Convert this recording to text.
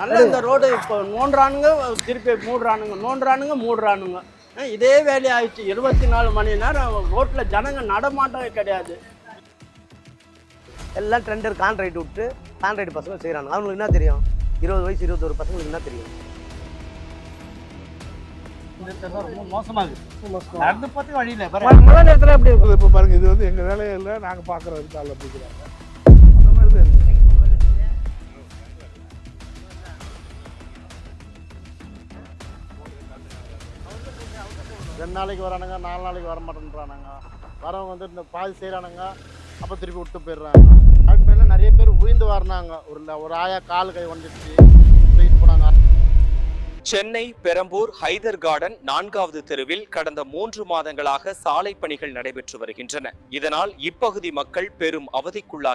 நல்ல இந்த ரோடு இப்போ நோண்டுறானுங்க திருப்பி மூடுறானுங்க நோண்டுறானுங்க மூடுறானுங்க இதே வேலை ஆயிடுச்சு. இருபத்தி நாலு மணி நேரம் ரோட்டில் ஜனங்க நடமாட்டமே கிடையாது. எல்லாம் ட்ரெண்டர் கான்ட்ராக்ட் விட்டு கான்ட்ராக்ட் பசங்க செய்கிறாங்க அவங்களுக்கு என்ன தெரியும்? இருபது வயசு இருபத்தொரு பசங்களுக்கு என்ன தெரியும்? ரொம்ப மோசமா இருக்கு. நடந்து பார்த்து வழி இல்லை. வேற மழை நேரத்தில் எப்படி இருக்கும் இப்போ பாருங்க இது வந்து எங்க வேலையே இல்லை நாங்க பாக்குறது காலைல ரெண்டு நாளைக்கு வரானுங்க நாலு நாளைக்கு வர மாட்டேன்றானுங்க. வரவங்க வந்து இந்த பாதி செய்கிறானுங்க அப்போ திருப்பி விட்டு போயிடுறாங்க. அதுக்கு மேலே நிறைய பேர் உயிர்ந்து வரணாங்க ஒரு ஒரு ஆயா கால் கை ஒண்டிச்சு தூக்கிட்டு போனாங்க. சென்னை பெரம்பூர் ஹைதர் கார்டன் நான்காவது தெருவில் கடந்த மூன்று மாதங்களாக சாலை பணிகள் நடைபெற்று வருகின்றன. இதனால் இப்பகுதி மக்கள் பெரும் அவதிக்குள்ளாக